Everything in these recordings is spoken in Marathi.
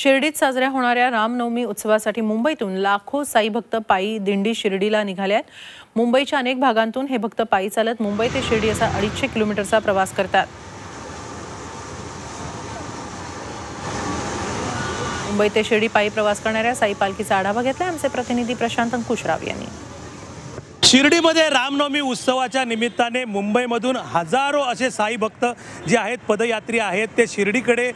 शिर्डीत साजऱ्या होणाऱ्या रामनवमी उत्सवासाठी मुंबईतून लाखो साई भक्त पायी दिंडी शिर्डीला निघाले आहेत. मुंबईच्या अनेक भागांतून हे भक्त पायी चालत मुंबई ते शिर्डी असा अडीचशे किलोमीटरचा प्रवास करतात. मुंबई ते शिर्डी पायी प्रवास करणाऱ्या साई पालखीचा आढावा घेतला आमचे प्रतिनिधी प्रशांत अंकुशराव यांनी. शिर्डीमध्ये रामनवमी उत्सवाच्या निमित्ताने मुंबईमधून हजारो असे साई भक्त जे आहेत पदयात्री आहेत ते शिर्डीकडे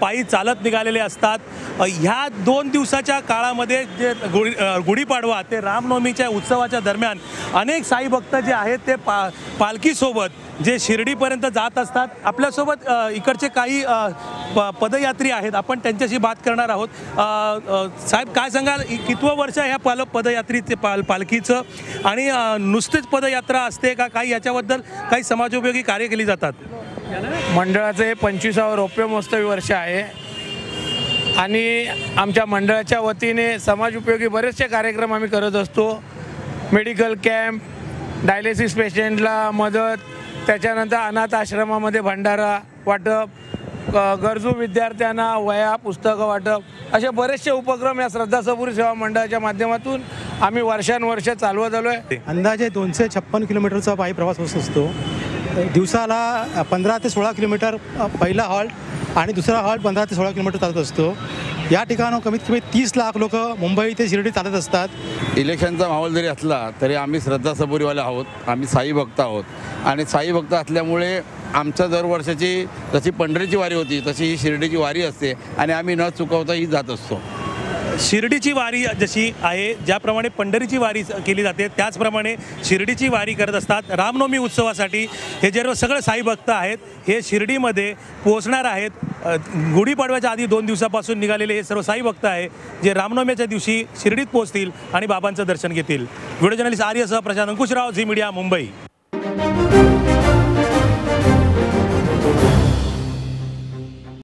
पायी चालत निघालेले असतात. ह्या दोन दिवसाच्या काळामध्ये जे गुढी गुढीपाडवा ते रामनवमीच्या उत्सवाच्या दरम्यान अनेक साई भक्त जे आहेत ते पा पालखीसोबत जे शिर्डीपर्यंत जात असतात आपल्यासोबत इकडचे काही प- पदयात्री आहेत. आपण त्यांच्याशी बात करणार आहोत. साहेब काय सांगाल? कितवं वर्ष ह्या पाल पदयात्रीचे पाल पालखीचं? आणि नुसतेच नुसतीच पदयात्रा असते का? काही याच्याबद्दल काही समाजोपयोगी कार्य केली जातात? मंडळाचं हे पंचवीसावं रौप्य महोत्सवी वर्ष आहे. आणि आमच्या मंडळाच्या वतीने समाज उपयोगी बरेचसे कार्यक्रम आम्ही करत असतो. मेडिकल कॅम्प डायलिसिस पेशंटला मदत त्याच्यानंतर अनाथ आश्रमामध्ये भंडारा वाटप ग- गरजू विद्यार्थ्यांना वया पुस्तकं वाटप असे बरेचसे उपक्रम या श्रद्धा सबुरी सेवा मंडळाच्या माध्यमातून आम्ही वर्षानुवर्ष चालवत आलो आहे अंदाजे दोनशे छप्पन किलोमीटरचा पायी प्रवास होत असतो. दिवसाला पंधरा ते सोळा किलोमीटर पहिला हॉल्ट आणि दुसरा हॉल्ट पंधरा ते सोळा किलोमीटर चालत असतो. या ठिकाणं कमीत कमी तीस लाख लोक मुंबई ते शिर्डी चालत असतात. इलेक्शनचा माहोल जरी असला तरी आम्ही श्रद्धा सबुरीवाले आहोत. आम्ही साई भक्त आहोत. आणि साई भक्त असल्यामुळे आमच्या दरवर्षाची जशी पंढरीची वारी होती तशी ही शिर्डीची वारी असते आणि आम्ही न चुकवता ही जात असतो. शिर्डीची वारी जशी आहे ज्याप्रमाणे पंढरीची वारी केली जाते त्याचप्रमाणे शिर्डीची वारी करत असतात. रामनवमी उत्सवासाठी हे जे सगळे साई भक्त आहेत हे शिर्डीमध्ये पोहोचणार आहेत. गुढीपाडव्याच्या आधी दोन दिवसापासून निघालेले हे सर्व साई भक्त आहे जे रामनवमीच्या दिवशी शिर्डीत पोहोचतील आणि बाबांचं दर्शन घेतील. व्हिडिओ जर्नलिस्ट आर्यसह प्रशांत अंकुशराव झी मीडिया मुंबई.